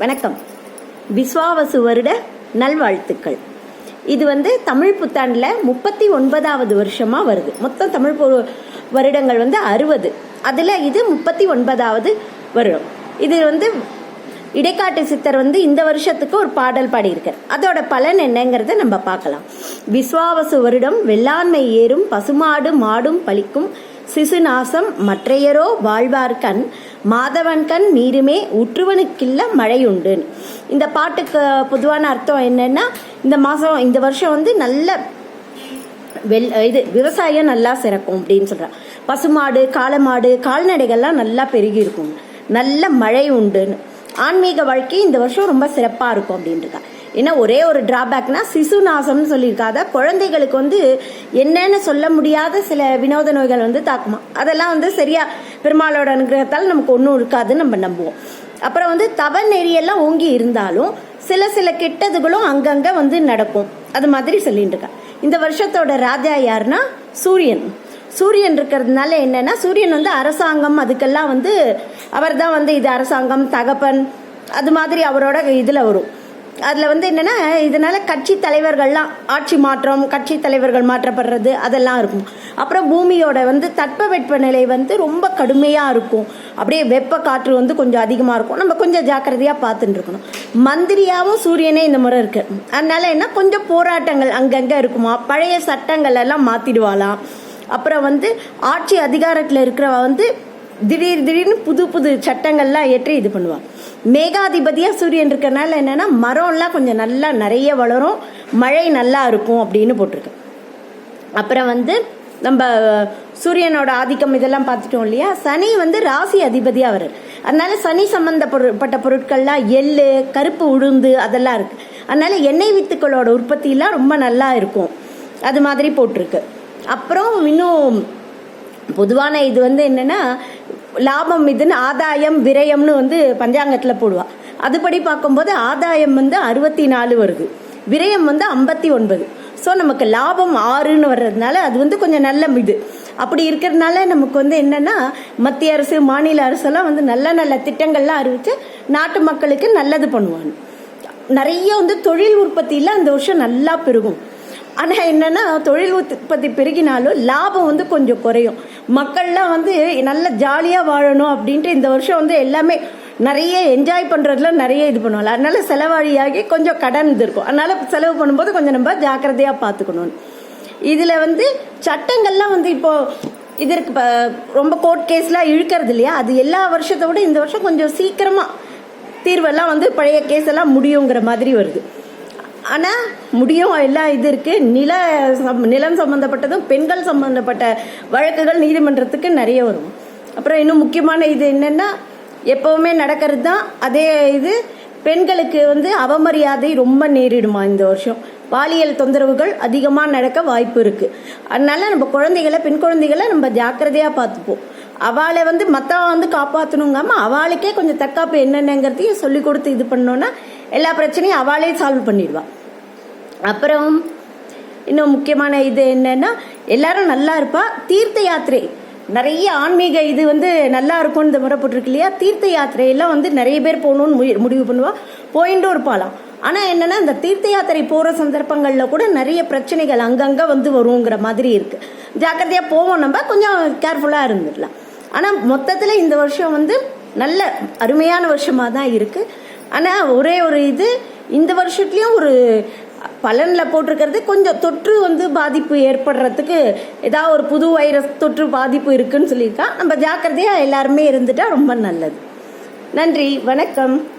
வணக்கம். விஸ்வாவசு வருட நல்வாழ்த்துக்கள். இது வந்து தமிழ் புத்தாண்டில் முப்பத்தி ஒன்பதாவது வருஷமாக வருது. மொத்தம் தமிழ் வருடங்கள் வந்து அறுபது. அதில் இது முப்பத்தி ஒன்பதாவது வருடம். இது வந்து இடைக்காட்டு சித்தர் வந்து இந்த வருஷத்துக்கு ஒரு பாடல் பாடியிருக்கார். அதோட பலன் என்னங்கிறத நம்ம பார்க்கலாம். விஸ்வாவசு வருடம் வெள்ளாண்மை ஏறும் பசுமாடு மாடும் பழிக்கும் சிசுநாசம் மற்றையரோ வாழ்வார்கண் மாதவன் கண் மீறுமே உற்றுவனுக்கில்ல மழையுண்டு. இந்த பாட்டுக்கு பொதுவான அர்த்தம் என்னன்னா இந்த மாதம் இந்த வருஷம் வந்து நல்ல வெள் இது விவசாயம் நல்லா சிறக்கும் அப்படின்னு சொல்கிறான் பசுமாடு காளமாடு கால்நடைகள்லாம் நல்லா பெருகி இருக்கும் நல்ல மழை உண்டுன்னு ஆன்மீக வாழ்க்கை இந்த வருஷம் ரொம்ப சிறப்பாக இருக்கும் அப்படின்ட்டுருக்கா ஏன்னா ஒரே ஒரு டிராபேக்னா சிசு நாசம்னு சொல்லியிருக்காத குழந்தைகளுக்கு வந்து என்னன்னு சொல்ல முடியாத சில வினோத நோய்கள் வந்து தாக்குமா? அதெல்லாம் வந்து சரியா பெருமாளோட அனுகிரகத்தால் நமக்கு ஒன்றும் இருக்காதுன்னு நம்ம நம்புவோம். அப்புறம் வந்து தவ நெறியெல்லாம் ஓங்கி இருந்தாலும் சில சில கெட்டதுகளும் அங்கங்க வந்து நடக்கும். அது மாதிரி சொல்லிட்டு இருக்கா இந்த வருஷத்தோட ராஜா யாருன்னா சூரியன். சூரியன் இருக்கிறதுனால என்னன்னா சூரியன் வந்து அரசாங்கம் அதுக்கெல்லாம் வந்து அவர் தான் வந்து இது அரசாங்கம் தகப்பன் அது மாதிரி அவரோட இதில் வரும். அதில் வந்து என்னென்னா இதனால் கட்சி தலைவர்கள்லாம் ஆட்சி மாற்றம் கட்சி தலைவர்கள் மாற்றப்படுறது அதெல்லாம் இருக்கும். அப்புறம் பூமியோட வந்து தட்பவெட்ப நிலை வந்து ரொம்ப கடுமையாக இருக்கும். அப்படியே வெப்ப காற்று வந்து கொஞ்சம் அதிகமாக இருக்கும். நம்ம கொஞ்சம் ஜாக்கிரதையாக பார்த்துட்டு இருக்கணும். மந்திரியாகவும் சூரியனே இந்த முறை இருக்குது அதனால் என்ன கொஞ்சம் போராட்டங்கள் அங்கங்கே இருக்குமா? பழைய சட்டங்கள் எல்லாம் மாற்றிடுவாளாம் அப்புறம் வந்து ஆட்சி அதிகாரத்தில் இருக்கிறவ வந்து திடீர் திடீர்னு புது புது சட்டங்கள்லாம் ஏற்றி இது பண்ணுவான் மேகாதிபதியா சூரியன் இருக்கறனால என்னன்னா மரம்லாம் கொஞ்சம் நல்லா நிறைய வளரும் மழை நல்லா இருக்கும் அப்படின்னு போட்டிருக்கு. அப்புறம் வந்து நம்ம சூரியனோட ஆதிக்கம் இதெல்லாம் பார்த்துட்டோம் இல்லையா? சனி வந்து ராசி அதிபதியாக வர்றார். அதனால சனி சம்பந்தப்பட்ட பொருட்கள்லாம் எள் கருப்பு உளுந்து அதெல்லாம் இருக்கு. அதனால எண்ணெய் வித்துக்களோட உற்பத்தியெல்லாம் ரொம்ப நல்லா இருக்கும். அது மாதிரி போட்டிருக்கு. அப்புறம் இன்னும் பொதுவான இது வந்து என்னன்னா லாபம் இதுன்னு ஆதாயம் விரயம்னு வந்து பஞ்சாங்கத்தில் போடுவான் அதுபடி பார்க்கும்போது ஆதாயம் வந்து அறுபத்தி நாலு வருது. விரயம் வந்து ஐம்பத்தி ஒன்பது. ஸோ நமக்கு லாபம் ஆறுன்னு வர்றதுனால அது வந்து கொஞ்சம் நல்ல இது. அப்படி இருக்கிறதுனால நமக்கு வந்து என்னன்னா மத்திய அரசு மாநில அரசெல்லாம் வந்து நல்ல நல்ல திட்டங்கள்லாம் அறிவித்து நாட்டு மக்களுக்கு நல்லது பண்ணுவாங்க. நிறைய வந்து தொழில் உற்பத்தியில் அந்த வருஷம் நல்லா பெருகும். ஆனால் என்னென்னா தொழில் உற்பத்தி பெருகினாலும் லாபம் வந்து கொஞ்சம் குறையும். மக்கள்லாம் வந்து நல்ல ஜாலியாக வாழணும் அப்படின்ட்டு இந்த வருஷம் வந்து எல்லாமே நிறைய என்ஜாய் பண்ணுறதுல நிறைய இது பண்ணுவாங்க. அதனால செலவாழியாகி கொஞ்சம் கடன் இது இருக்கும். அதனால் செலவு பண்ணும்போது கொஞ்சம் நம்ம ஜாக்கிரதையாக பார்த்துக்கணும். இதில் வந்து சட்டங்கள்லாம் வந்து இப்போது இதற்கு ப- ரொம்ப கோர்ட் கேஸ்லாம் இழுக்கிறது இல்லையா? அது எல்லா வருஷத்தை விட இந்த வருஷம் கொஞ்சம் சீக்கிரமாக தீர்வெல்லாம் வந்து பழைய கேஸ் எல்லாம் முடியுங்கிற மாதிரி வருது. ஆனால் முடியும் எல்லாம் இது இருக்கு. நில நிலம் சம்பந்தப்பட்டதும் பெண்கள் சம்பந்தப்பட்ட வழக்குகள் நீதிமன்றத்துக்கு நிறைய வரும். அப்புறம் இன்னும் முக்கியமான இது என்னன்னா எப்பவுமே நடக்கிறது தான் அதே இது பெண்களுக்கு வந்து அவமரியாதை ரொம்ப நேரிடுமா இந்த வருஷம்? பாலியல் தொந்தரவுகள் அதிகமாக நடக்க வாய்ப்பு இருக்கு. அதனால நம்ம குழந்தைகளை பெண் குழந்தைகளை நம்ம ஜாக்கிரதையாக பார்த்துப்போம். அவளை வந்து மற்றவன் வந்து காப்பாற்றணுங்காம அவளுக்கே கொஞ்சம் தற்காப்பு என்னென்னங்கிறதையும் சொல்லி கொடுத்து இது பண்ணோன்னா எல்லா பிரச்சனையும் அவளே சால்வ் பண்ணிடுவா. அப்புறம் இன்னும் முக்கியமான இது என்னன்னா எல்லாரும் நல்லா இருப்பா. தீர்த்த யாத்திரை. நிறைய ஆன்மீக இது வந்து நல்லா இருக்கும்னு இந்த முறை போட்டிருக்கு இல்லையா? தீர்த்த யாத்திரையெல்லாம் வந்து நிறைய பேர் போகணும்னு முடிவு பண்ணுவா. போயிட்டும் இருப்பாளாம். ஆனால் என்னென்னா இந்த தீர்த்த யாத்திரை போகிற சந்தர்ப்பங்களில் கூட நிறைய பிரச்சனைகள் அங்கங்கே வந்து வருங்கிற மாதிரி இருக்குது ஜாக்கிரதையாக போவோம் நம்ம. கொஞ்சம் கேர்ஃபுல்லாக இருந்துடலாம். ஆனால் மொத்தத்தில் இந்த வருஷம் வந்து நல்ல அருமையான வருஷமாக தான் இருக்குது ஆனால் ஒரே ஒரு இது இந்த வருஷத்துலேயும் ஒரு பலனில் போட்டிருக்கிறது. கொஞ்சம் தொற்று வந்து பாதிப்பு ஏற்படுறதுக்கு ஏதாவது ஒரு புது வைரஸ் தொற்று பாதிப்பு இருக்குன்னு சொல்லியிருக்கா. நம்ம ஜாக்கிரதையாக எல்லாருமே இருந்துட்டா ரொம்ப நல்லது. நன்றி. வணக்கம்.